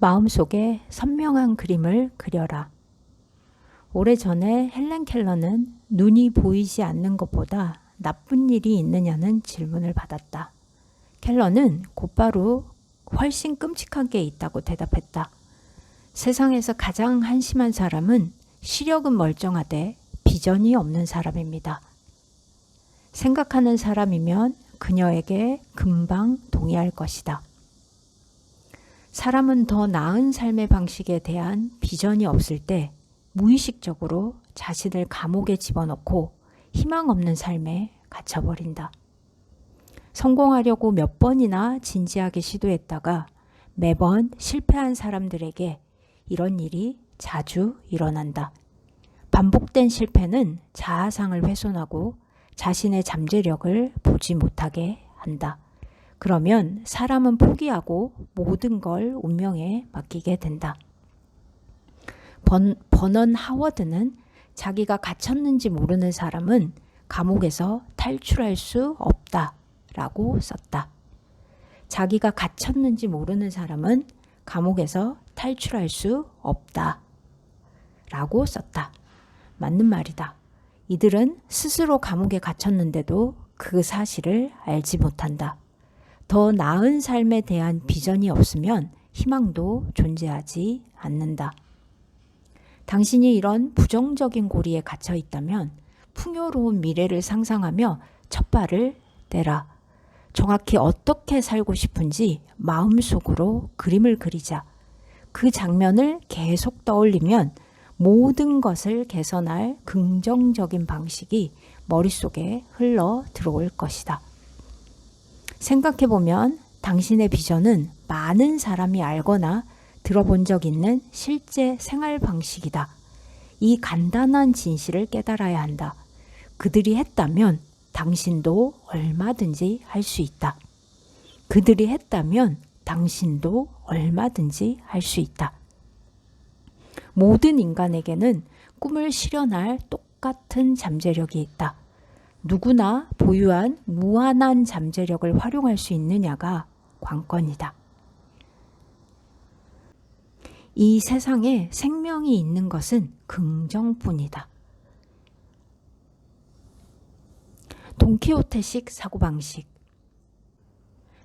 마음속에 선명한 그림을 그려라. 오래전에 헬렌 켈러는 눈이 보이지 않는 것보다 나쁜 일이 있느냐는 질문을 받았다. 켈러는 곧바로 훨씬 끔찍한 게 있다고 대답했다. 세상에서 가장 한심한 사람은 시력은 멀쩡하되 비전이 없는 사람입니다. 생각하는 사람이면 그녀에게 금방 동의할 것이다. 사람은 더 나은 삶의 방식에 대한 비전이 없을 때 무의식적으로 자신을 감옥에 집어넣고 희망 없는 삶에 갇혀버린다. 성공하려고 몇 번이나 진지하게 시도했다가 매번 실패한 사람들에게 이런 일이 자주 일어난다. 반복된 실패는 자아상을 훼손하고 자신의 잠재력을 보지 못하게 한다. 그러면 사람은 포기하고 모든 걸 운명에 맡기게 된다. 번, 버넌 하워드는 자기가 갇혔는지 모르는 사람은 감옥에서 탈출할 수 없다 라고 썼다. 자기가 갇혔는지 모르는 사람은 감옥에서 탈출할 수 없다 라고 썼다. 맞는 말이다. 이들은 스스로 감옥에 갇혔는데도 그 사실을 알지 못한다. 더 나은 삶에 대한 비전이 없으면 희망도 존재하지 않는다. 당신이 이런 부정적인 고리에 갇혀 있다면 풍요로운 미래를 상상하며 첫 발을 떼라. 정확히 어떻게 살고 싶은지 마음속으로 그림을 그리자. 그 장면을 계속 떠올리면 모든 것을 개선할 긍정적인 방식이 머릿속에 흘러 들어올 것이다. 생각해보면 당신의 비전은 많은 사람이 알거나 들어본 적 있는 실제 생활 방식이다. 이 간단한 진실을 깨달아야 한다. 그들이 했다면 당신도 얼마든지 할 수 있다. 그들이 했다면 당신도 얼마든지 할 수 있다. 모든 인간에게는 꿈을 실현할 똑같은 잠재력이 있다. 누구나 보유한 무한한 잠재력을 활용할 수 있느냐가 관건이다. 이 세상에 생명이 있는 것은 긍정뿐이다. 돈키호테식 사고방식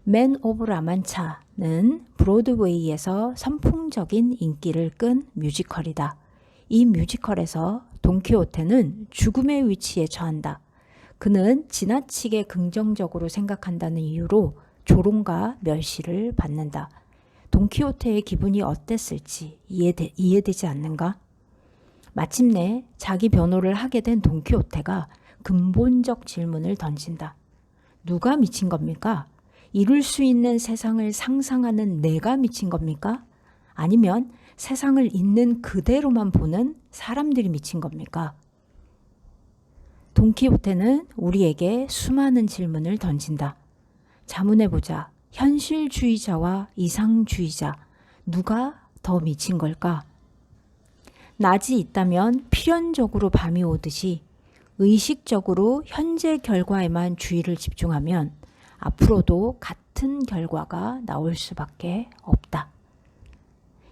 맨 오브 라만차는 브로드웨이에서 선풍적인 인기를 끈 뮤지컬이다. 이 뮤지컬에서 돈키호테는 죽음의 위치에 처한다. 그는 지나치게 긍정적으로 생각한다는 이유로 조롱과 멸시를 받는다. 돈키호테의 기분이 어땠을지 이해되, 이해되지 않는가? 마침내 자기 변호를 하게 된 돈키호테가 근본적 질문을 던진다. 누가 미친 겁니까? 이룰 수 있는 세상을 상상하는 내가 미친 겁니까? 아니면 세상을 있는 그대로만 보는 사람들이 미친 겁니까? 돈키호테는 우리에게 수많은 질문을 던진다. 자문해보자. 현실주의자와 이상주의자, 누가 더 미친 걸까? 낮이 있다면 필연적으로 밤이 오듯이 의식적으로 현재 결과에만 주의를 집중하면 앞으로도 같은 결과가 나올 수밖에 없다.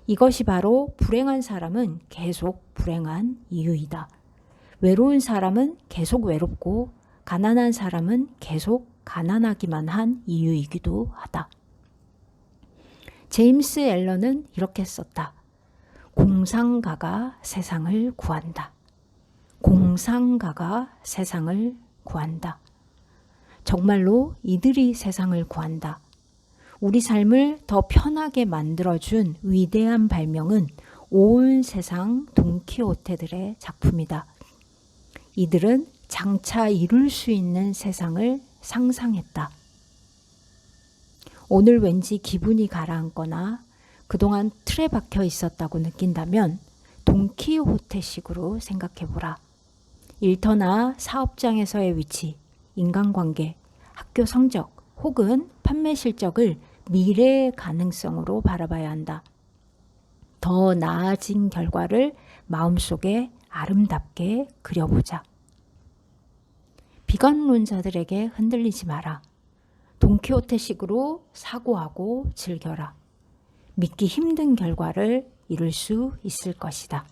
이것이 바로 불행한 사람은 계속 불행한 이유이다. 외로운 사람은 계속 외롭고 가난한 사람은 계속 가난하기만 한 이유이기도 하다. 제임스 앨런은 이렇게 썼다. 공상가가 세상을 구한다. 공상가가 세상을 구한다. 정말로 이들이 세상을 구한다. 우리 삶을 더 편하게 만들어준 위대한 발명은 온 세상 돈키호테들의 작품이다. 이들은 장차 이룰 수 있는 세상을 상상했다. 오늘 왠지 기분이 가라앉거나 그동안 틀에 박혀 있었다고 느낀다면 돈키호테식으로 생각해보라. 일터나 사업장에서의 위치, 인간관계, 학교 성적 혹은 판매 실적을 미래의 가능성으로 바라봐야 한다. 더 나아진 결과를 마음속에 아름답게 그려보자. 비관론자들에게 흔들리지 마라. 돈키호테식으로 사고하고 즐겨라. 믿기 힘든 결과를 이룰 수 있을 것이다.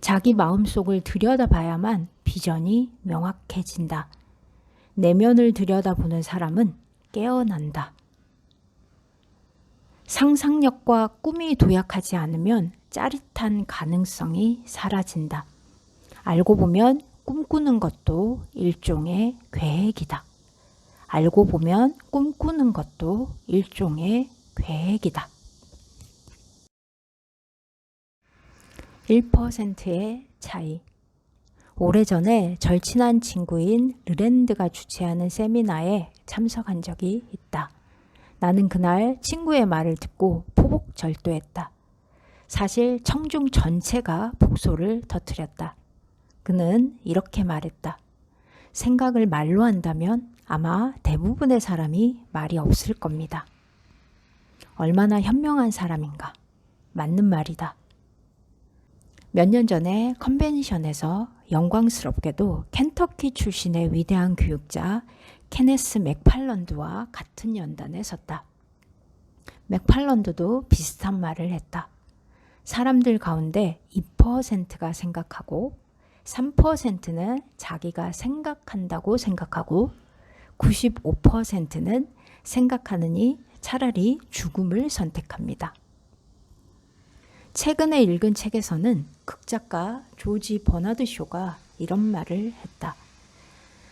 자기 마음속을 들여다봐야만 비전이 명확해진다. 내면을 들여다보는 사람은 깨어난다. 상상력과 꿈이 도약하지 않으면 짜릿한 가능성이 사라진다. 알고 보면 꿈꾸는 것도 일종의 계획이다. 알고 보면 꿈꾸는 것도 일종의 계획이다. 1%의 차이. 오래전에 절친한 친구인 르랜드가 주최하는 세미나에 참석한 적이 있다. 나는 그날 친구의 말을 듣고 포복 절도했다. 사실 청중 전체가 복소를 터뜨렸다. 그는 이렇게 말했다. 생각을 말로 한다면 아마 대부분의 사람이 말이 없을 겁니다. 얼마나 현명한 사람인가. 맞는 말이다. 몇 년 전에 컨벤션에서 영광스럽게도 켄터키 출신의 위대한 교육자 케네스 맥팔런드와 같은 연단에 섰다. 맥팔런드도 비슷한 말을 했다. 사람들 가운데 2%가 생각하고 3%는 자기가 생각한다고 생각하고 95%는 생각하느니 차라리 죽음을 선택합니다. 최근에 읽은 책에서는 극작가 조지 버나드 쇼가 이런 말을 했다.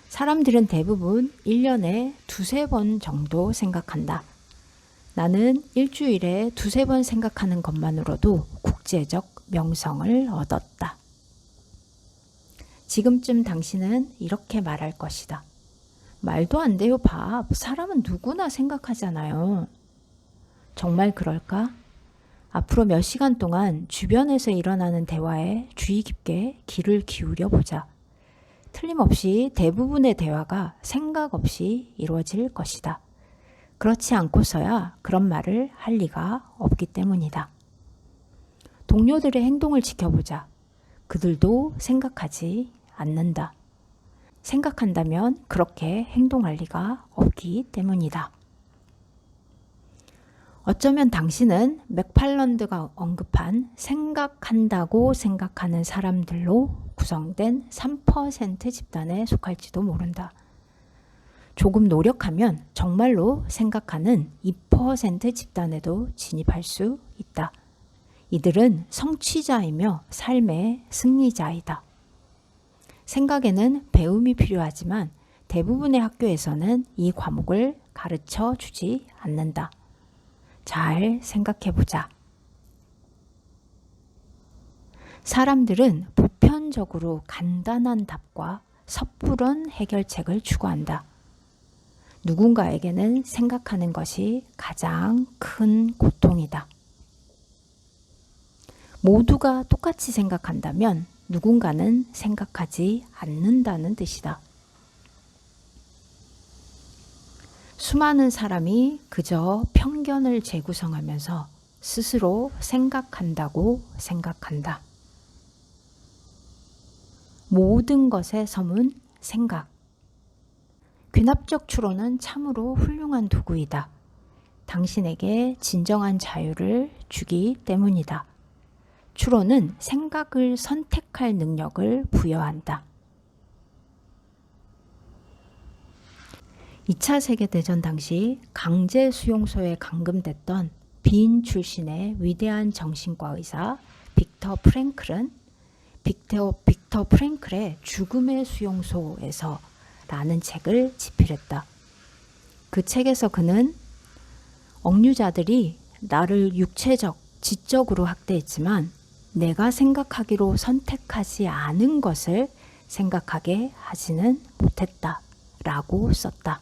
사람들은 대부분 1년에 두세 번 정도 생각한다. 나는 일주일에 두세 번 생각하는 것만으로도 국제적 명성을 얻었다. 지금쯤 당신은 이렇게 말할 것이다. 말도 안 돼요, 밥. 사람은 누구나 생각하잖아요. 정말 그럴까? 앞으로 몇 시간 동안 주변에서 일어나는 대화에 주의 깊게 귀를 기울여 보자. 틀림없이 대부분의 대화가 생각 없이 이루어질 것이다. 그렇지 않고서야 그런 말을 할 리가 없기 때문이다. 동료들의 행동을 지켜보자. 그들도 생각하지 않는다. 생각한다면 그렇게 행동할 리가 없기 때문이다. 어쩌면 당신은 맥팔런드가 언급한 생각한다고 생각하는 사람들로 구성된 3% 집단에 속할지도 모른다. 조금 노력하면 정말로 생각하는 2% 집단에도 진입할 수 있다. 이들은 성취자이며 삶의 승리자이다. 생각에는 배움이 필요하지만 대부분의 학교에서는 이 과목을 가르쳐 주지 않는다. 잘 생각해 보자. 사람들은 보편적으로 간단한 답과 섣부른 해결책을 추구한다. 누군가에게는 생각하는 것이 가장 큰 고통이다. 모두가 똑같이 생각한다면 누군가는 생각하지 않는다는 뜻이다. 수많은 사람이 그저 편견을 재구성하면서 스스로 생각한다고 생각한다. 모든 것의 섬은 생각. 귀납적 추론은 참으로 훌륭한 도구이다. 당신에게 진정한 자유를 주기 때문이다. 추론은 생각을 선택할 능력을 부여한다. 2차 세계대전 당시 강제 수용소에 감금됐던 빈 출신의 위대한 정신과 의사 빅터 프랭클은 빅 터, 빅터 프랭클의 죽음의 수용소에서 라는 책을 집필했다. 그 책에서 그는 억류자들이 나를 육체적, 지적으로 학대했지만 내가 생각하기로 선택하지 않은 것을 생각하게 하지는 못했다. 라고 썼다.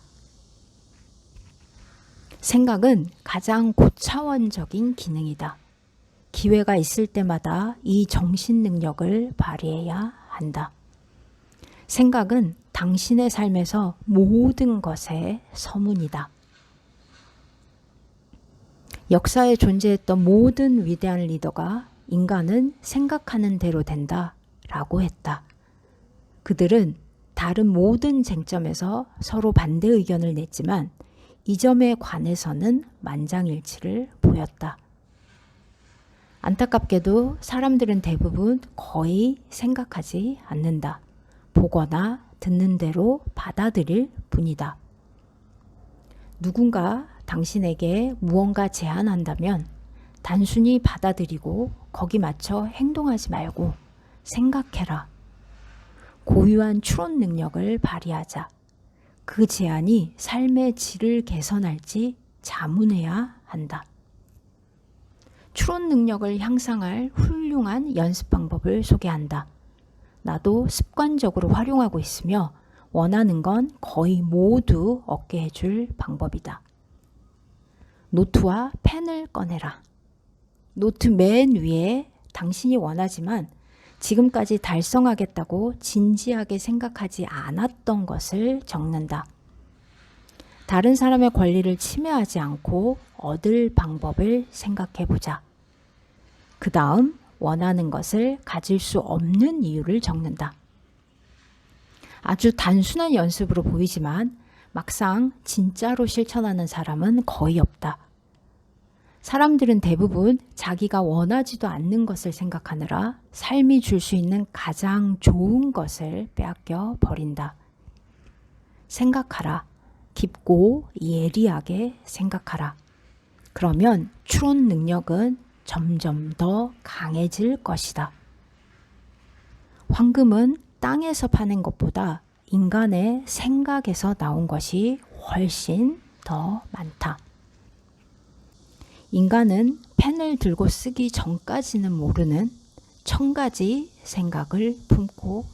생각은 가장 고차원적인 기능이다. 기회가 있을 때마다 이 정신 능력을 발휘해야 한다. 생각은 당신의 삶에서 모든 것의 서문이다. 역사에 존재했던 모든 위대한 리더가 인간은 생각하는 대로 된다 라고 했다. 그들은 다른 모든 쟁점에서 서로 반대 의견을 냈지만 이 점에 관해서는 만장일치를 보였다. 안타깝게도 사람들은 대부분 거의 생각하지 않는다. 보거나 듣는 대로 받아들일 뿐이다. 누군가 당신에게 무언가 제안한다면 단순히 받아들이고 거기 맞춰 행동하지 말고 생각해라. 고유한 추론 능력을 발휘하자. 그 제안이 삶의 질을 개선할지 자문해야 한다. 추론 능력을 향상할 훌륭한 연습 방법을 소개한다. 나도 습관적으로 활용하고 있으며 원하는 건 거의 모두 얻게 해줄 방법이다. 노트와 펜을 꺼내라. 노트 맨 위에 당신이 원하지만 지금까지 달성하겠다고 진지하게 생각하지 않았던 것을 적는다. 다른 사람의 권리를 침해하지 않고 얻을 방법을 생각해 보자. 그 다음 원하는 것을 가질 수 없는 이유를 적는다. 아주 단순한 연습으로 보이지만 막상 진짜로 실천하는 사람은 거의 없다. 사람들은 대부분 자기가 원하지도 않는 것을 생각하느라 삶이 줄 수 있는 가장 좋은 것을 빼앗겨 버린다. 생각하라. 깊고 예리하게 생각하라. 그러면 추론 능력은 점점 더 강해질 것이다. 황금은 땅에서 파낸 것보다 인간의 생각에서 나온 것이 훨씬 더 많다. 인간은 펜을 들고 쓰기 전까지는 모르는 천 가지 생각을 품고